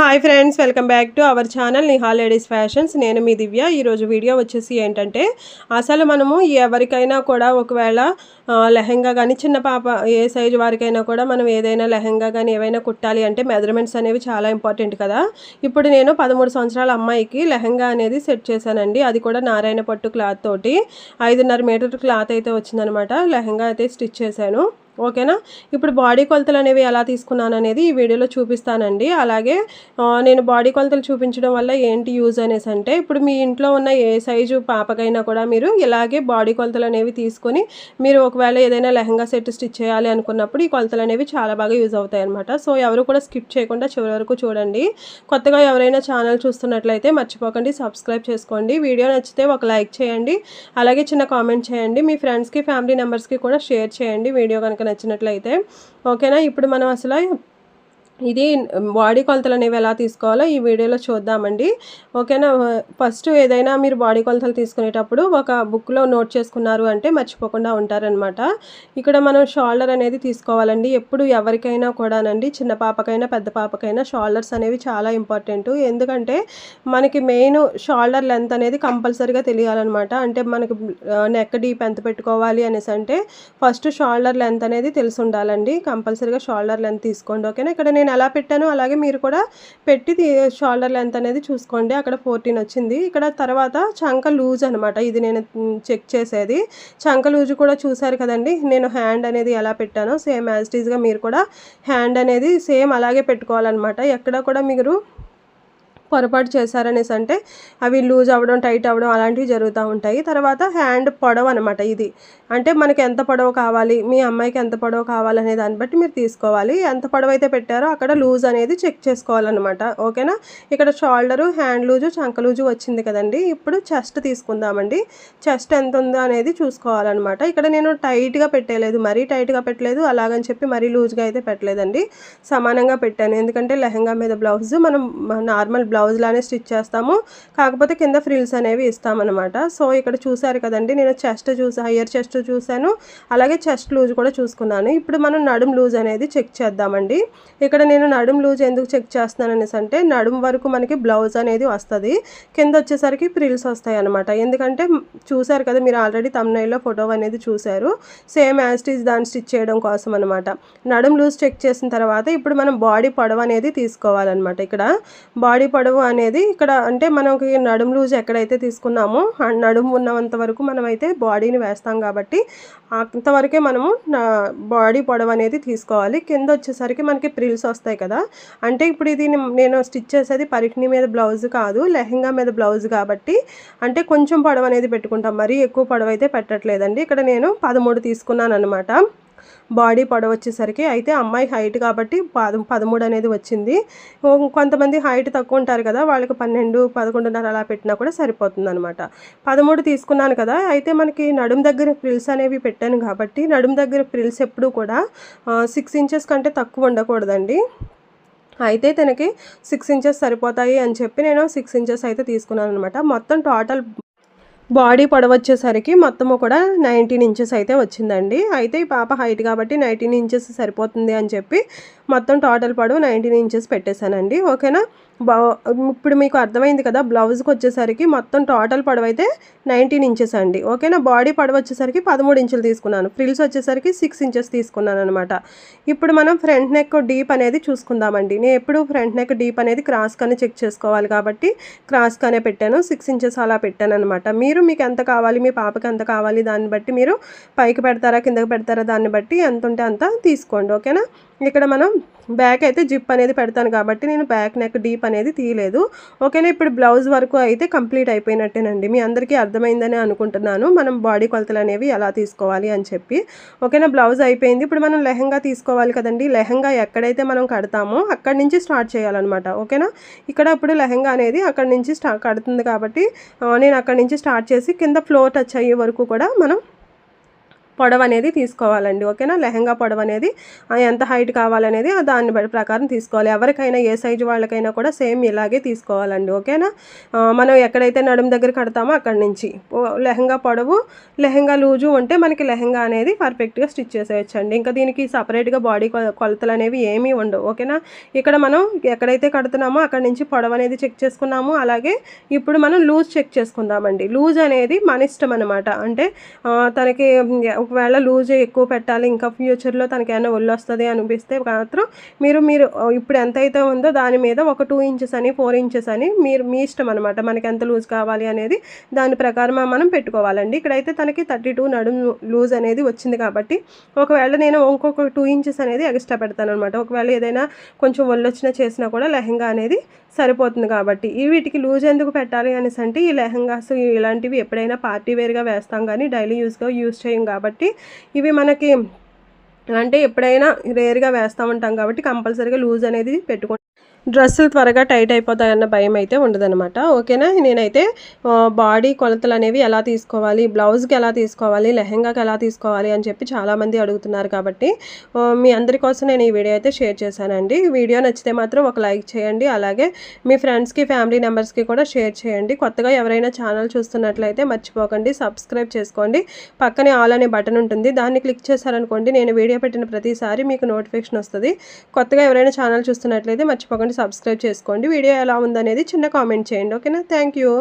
Hi friends welcome back to our channel Niha ladies fashions. నేను మీ దివ్య. ఈరోజు video వచ్చేసి ఏంటంటే అసలు మనము ఎవరికైనా కూడా ఒకవేళ లెహెంగా కానీ చిన్న పాప ఏ సైజు వారికైనా కూడా మనం ఏదైనా లెహెంగా కానీ ఏవైనా కుట్టాలి అంటే మెజర్మెంట్స్ అనేవి చాలా ఇంపార్టెంట్ కదా. ఇప్పుడు నేను పదమూడు సంవత్సరాల అమ్మాయికి లెహెంగా అనేది సెట్ చేశానండి. అది కూడా నారాయణ పట్టు క్లాత్ తోటి. ఐదున్నర మీటర్ క్లాత్ అయితే వచ్చిందనమాట. లెహెంగా అయితే స్టిచ్ చేశాను. ఓకేనా? ఇప్పుడు బాడీ కొలతలు అనేవి ఎలా తీసుకున్నాను అనేది ఈ వీడియోలో చూపిస్తానండి. అలాగే నేను బాడీ కొలతలు చూపించడం వల్ల ఏంటి యూజ్ అనేసి అంటే ఇప్పుడు మీ ఇంట్లో ఉన్న ఏ సైజు పాపకైనా కూడా మీరు ఇలాగే బాడీ కొలతలు అనేవి తీసుకొని మీరు ఒకవేళ ఏదైనా లెహంగా సెట్ స్టిచ్ చేయాలి అనుకున్నప్పుడు ఈ కొలతలు అనేవి చాలా బాగా యూజ్ అవుతాయి అనమాట సో ఎవరు కూడా స్కిప్ చేయకుండా చివరి వరకు చూడండి. కొత్తగా ఎవరైనా ఛానల్ చూస్తున్నట్లయితే మర్చిపోకండి సబ్స్క్రైబ్ చేసుకోండి. వీడియో నచ్చితే ఒక లైక్ చేయండి. అలాగే చిన్న కామెంట్ చేయండి. మీ ఫ్రెండ్స్కి ఫ్యామిలీ మెంబర్స్కి కూడా షేర్ చేయండి. వీడియో కనుక నచ్చినట్లయితే ఓకేనా? ఇప్పుడు మనం అసలు ఇది బాడీ కొలతలు అనేవి ఎలా తీసుకోవాలో ఈ వీడియోలో చూద్దామండి. ఓకేనా? ఫస్ట్ ఏదైనా మీరు బాడీ కొలతలు తీసుకునేటప్పుడు ఒక బుక్లో నోట్ చేసుకున్నారు అంటే మర్చిపోకుండా ఉంటారనమాట. ఇక్కడ మనం షోల్డర్ అనేది తీసుకోవాలండి. ఎప్పుడు ఎవరికైనా కూడానండి చిన్న పాపకైనా పెద్ద పాపకైనా షోల్డర్స్ అనేవి చాలా ఇంపార్టెంట్. ఎందుకంటే మనకి మెయిన్ షోల్డర్ లెంత్ అనేది కంపల్సరీగా తెలియాలన్నమాట అంటే మనకి నెక్ డీప్ ఎంత పెట్టుకోవాలి అనేసి అంటే ఫస్ట్ షోల్డర్ లెంత్ అనేది తెలిసి ఉండాలండి. కంపల్సరీగా షోల్డర్ లెంత్ తీసుకోండి. ఓకేనా? ఇక్కడ నేను ఎలా పెట్టానో అలాగే మీరు కూడా పెట్టి షోల్డర్ లెంత్ అనేది చూసుకోండి. అక్కడ ఫోర్టీన్ వచ్చింది. ఇక్కడ తర్వాత చంక లూజ్ అనమాట ఇది నేను చెక్ చేసేది. చంక లూజ్ కూడా చూసారు కదండి. నేను హ్యాండ్ అనేది ఎలా పెట్టానో సేమ్ యాజ్ టీజ్గా మీరు కూడా హ్యాండ్ అనేది సేమ్ అలాగే పెట్టుకోవాలన్నమాట. ఎక్కడ కూడా మీరు పొరపాటు చేశారనేసి అంటే అవి లూజ్ అవ్వడం టైట్ అవ్వడం అలాంటివి జరుగుతూ ఉంటాయి. తర్వాత హ్యాండ్ పొడవు అనమాట ఇది. అంటే మనకి ఎంత పొడవు కావాలి మీ అమ్మాయికి ఎంత పొడవు కావాలనే దాన్ని బట్టి మీరు తీసుకోవాలి. ఎంత పొడవు అయితే పెట్టారో అక్కడ లూజ్ అనేది చెక్ చేసుకోవాలన్నమాట. ఓకేనా? ఇక్కడ షోల్డరు హ్యాండ్ లూజు చంక లూజు వచ్చింది కదండి. ఇప్పుడు చెస్ట్ తీసుకుందామండి. చెస్ట్ ఎంత ఉందో అనేది చూసుకోవాలన్నమాట. ఇక్కడ నేను టైట్గా పెట్టలేదు మరీ టైట్గా పెట్టలేదు. అలాగని చెప్పి మరీ లూజ్గా అయితే పెట్టలేదండి. సమానంగా పెట్టాను. ఎందుకంటే లెహంగా మీద బ్లౌజ్ మనం నార్మల్ బ్లౌజ్ లానే స్టిచ్ చేస్తాము. కాకపోతే కింద ఫ్రిల్స్ అనేవి ఇస్తామన్నమాట. సో ఇక్కడ చూసారు కదండి నేను చెస్ట్ చూసా హయ్యర్ చెస్ట్ చూశాను. అలాగే చెస్ట్ లూజ్ కూడా చూసుకున్నాను. ఇప్పుడు మనం నడుం లూజ్ అనేది చెక్ చేద్దామండి. ఇక్కడ నేను నడుం లూజ్ ఎందుకు చెక్ చేస్తున్నాను అనేసి అంటే నడుం వరకు మనకి బ్లౌజ్ అనేది వస్తుంది. కింద వచ్చేసరికి ఫ్రిల్స్ వస్తాయి అనమాట ఎందుకంటే చూసారు కదా మీరు ఆల్రెడీ తమ్నైల్లో ఫోటో అనేది చూశారు. సేమ్ యాస్టీజ్ దాన్ని స్టిచ్ చేయడం కోసం అనమాట నడుం లూజ్ చెక్ చేసిన తర్వాత ఇప్పుడు మనం బాడీ పొడవు అనేది తీసుకోవాలన్నమాట ఇక్కడ. బాడీ పొడవు అనేది ఇక్కడ అంటే మనకి నడుము లూజ్ ఎక్కడైతే తీసుకున్నామో నడుము ఉన్నంత వరకు మనమైతే బాడీని వేస్తాం కాబట్టి అంతవరకే మనము బాడీ పొడవు అనేది తీసుకోవాలి. కింద వచ్చేసరికి మనకి ప్రిల్స్ వస్తాయి కదా. అంటే ఇప్పుడు ఇది నేను స్టిచ్ చేసేది పరికిణి మీద బ్లౌజ్ కాదు లెహంగా మీద బ్లౌజ్ కాబట్టి అంటే కొంచెం పొడవు అనేది పెట్టుకుంటాం. మరీ ఎక్కువ పొడవు అయితే పెట్టట్లేదండి. ఇక్కడ నేను పదమూడు తీసుకున్నాను అనమాట బాడీ పొడవు వచ్చేసరికి అయితే అమ్మాయి హైట్ కాబట్టి పద పదమూడు అనేది వచ్చింది కొంతమంది హైట్ తక్కువ ఉంటారు కదా వాళ్ళకి పన్నెండు పదకొండున్నర అలా పెట్టినా కూడా సరిపోతుంది అనమాట పదమూడు తీసుకున్నాను కదా అయితే మనకి నడుం దగ్గర ఫ్రిల్స్ అనేవి పెట్టాను కాబట్టి నడుం దగ్గర ఫ్రిల్స్ ఎప్పుడూ కూడా సిక్స్ ఇంచెస్ కంటే తక్కువ ఉండకూడదండి. అయితే తనకి సిక్స్ ఇంచెస్ సరిపోతాయి అని చెప్పి నేను సిక్స్ ఇంచెస్ అయితే తీసుకున్నాను అనమాట మొత్తం టోటల్ బాడీ పొడవచ్చేసరికి మొత్తము కూడా నైన్టీన్ ఇంచెస్ అయితే వచ్చిందండి. అయితే ఈ పాప హైట్ కాబట్టి నైన్టీన్ ఇంచెస్ సరిపోతుంది అని చెప్పి మొత్తం టోటల్ పొడవు నైన్టీన్ ఇంచెస్ పెట్టేశానండి. ఓకేనా? ఇప్పుడు మీకు అర్థమైంది కదా బ్లౌజ్కి వచ్చేసరికి మొత్తం టోటల్ పొడవు అయితే నైన్టీన్ ఇంచెస్ అండి. ఓకేనా? బాడీ పొడవు వచ్చేసరికి పదమూడు ఇంచులు తీసుకున్నాను. ఫ్రిల్స్ వచ్చేసరికి సిక్స్ ఇంచెస్ తీసుకున్నాను అనమాట ఇప్పుడు మనం ఫ్రంట్ నెక్ డీప్ అనేది చూసుకుందామండి. నేను ఎప్పుడు ఫ్రంట్ నెక్ డీప్ అనేది క్రాస్గానే చెక్ చేసుకోవాలి కాబట్టి క్రాస్గానే పెట్టాను. సిక్స్ ఇంచెస్ అలా పెట్టాను అనమాట మీరు మీకు ఎంత కావాలి మీ పాపకి ఎంత కావాలి దాన్ని బట్టి మీరు పైకి పెడతారా కిందకి పెడతారా దాన్ని బట్టి ఎంత ఉంటే అంత తీసుకోండి. ఓకేనా? ఇక్కడ మనం బ్యాక్ అయితే జిప్ అనేది పెడతాను కాబట్టి నేను బ్యాక్ నెక్ డీప్ అనేది తీయలేదు. ఓకేనా? ఇప్పుడు బ్లౌజ్ వరకు అయితే కంప్లీట్ అయిపోయినట్టేనండి. మీ అందరికీ అర్థమైందని అనుకుంటున్నాను. మనం బాడీ కొలతలు అనేవి ఎలా తీసుకోవాలి అని చెప్పి. ఓకేనా? బ్లౌజ్ అయిపోయింది. ఇప్పుడు మనం లెహంగా తీసుకోవాలి కదండి. లెహంగా ఎక్కడైతే మనం కడతామో అక్కడి నుంచి స్టార్ట్ చేయాలన్నమాట. ఓకేనా? ఇక్కడ ఇప్పుడు లెహంగా అనేది అక్కడి నుంచి స్టా కడుతుంది కాబట్టి నేను అక్కడి నుంచి స్టార్ట్ చేసి కింద ఫ్లోర్ టచ్ అయ్యే వరకు కూడా మనం పొడవు అనేది తీసుకోవాలండి ఓకేనా? లెహంగా పొడవు అనేది ఎంత హైట్ కావాలనేది దాన్ని బట్టి ప్రకారం తీసుకోవాలి. ఎవరికైనా ఏ సైజు వాళ్ళకైనా కూడా సేమ్ ఇలాగే తీసుకోవాలండి ఓకేనా? మనం ఎక్కడైతే నడుము దగ్గర కడతామో అక్కడి నుంచి. లెహంగా పొడవు లెహంగా లూజు ఉంటే మనకి లెహంగా అనేది పర్ఫెక్ట్గా స్టిచ్ చేసేయచ్చండి. ఇంకా దీనికి సపరేట్గా బాడీ కొ- కొలతలు అనేవి ఏమీ ఉండవు ఓకేనా? ఇక్కడ మనం ఎక్కడైతే కడుతున్నామో అక్కడ నుంచి పొడవు అనేది చెక్ చేసుకున్నాము అలాగే ఇప్పుడు మనం లూజ్ చెక్ చేసుకుందామండి. లూజ్ అనేది మన ఇష్టం అనమాట అంటే తనకి ఒకవేళ లూజ్ ఎక్కువ పెట్టాలి ఇంకా ఫ్యూచర్లో తనకి ఏమైనా ఒళ్ళు వస్తుంది అనిపిస్తే మాత్రం మీరు మీరు ఇప్పుడు ఎంత అయితే ఉందో దాని మీద ఒక టూ ఇంచెస్ అని ఫోర్ ఇంచెస్ అని మీరు మీ ఇష్టం అనమాట మనకి ఎంత లూజ్ కావాలి అనేది దాని ప్రకారం మనం పెట్టుకోవాలండి. ఇక్కడైతే తనకి థర్టీ టూ నడుము లూజ్ అనేది వచ్చింది కాబట్టి ఒకవేళ నేను ఇంకొక టూ ఇంచెస్ అనేది ఎక్స్ట్రా పెడతాను అనమాట ఒకవేళ ఏదైనా కొంచెం ఒళ్ళొచ్చినా చేసినా కూడా లెహంగా అనేది సరిపోతుంది కాబట్టి. ఈ వీటికి లూజ్ ఎందుకు పెట్టాలి అనేసి అంటే ఈ లెహంగాస్ ఇలాంటివి ఎప్పుడైనా పార్టీ వేర్గా వేస్తాం కానీ డైలీ యూస్గా యూస్ చేయం కాబట్టి ఇవి మనకి అంటే ఎప్పుడైనా రేర్గా వేస్తూ ఉంటాం కాబట్టి కంపల్సరీగా లూజ్ అనేది పెట్టుకుంటాం డ్రెస్సులు త్వరగా టైట్ అయిపోతాయన్న భయం అయితే ఉండదనమాట ఓకేనా? నేనైతే బాడీ కొలతలు అనేవి ఎలా తీసుకోవాలి బ్లౌజ్కి ఎలా తీసుకోవాలి లెహంగాకి ఎలా తీసుకోవాలి అని చెప్పి చాలామంది అడుగుతున్నారు కాబట్టి మీ అందరి కోసం నేను ఈ వీడియో అయితే షేర్ చేశానండి. వీడియో నచ్చితే మాత్రం ఒక లైక్ చేయండి అలాగే మీ ఫ్రెండ్స్కి ఫ్యామిలీ మెంబర్స్కి కూడా షేర్ చేయండి. కొత్తగా ఎవరైనా ఛానల్ చూస్తున్నట్లయితే మర్చిపోకండి సబ్స్క్రైబ్ చేసుకోండి. పక్కనే ఆల్ అనే బటన్ ఉంటుంది దాన్ని క్లిక్ చేశారనుకోండి నేను వీడియో పెట్టిన ప్రతిసారి మీకు నోటిఫికేషన్ వస్తుంది. కొత్తగా ఎవరైనా ఛానల్ చూస్తున్నట్లయితే మర్చిపోకండి సబ్స్క్రైబ్ చేసుకోండి. వీడియో ఎలా ఉందనేది చిన్న కామెంట్ చేయండి. ఓకేనా? Thank you.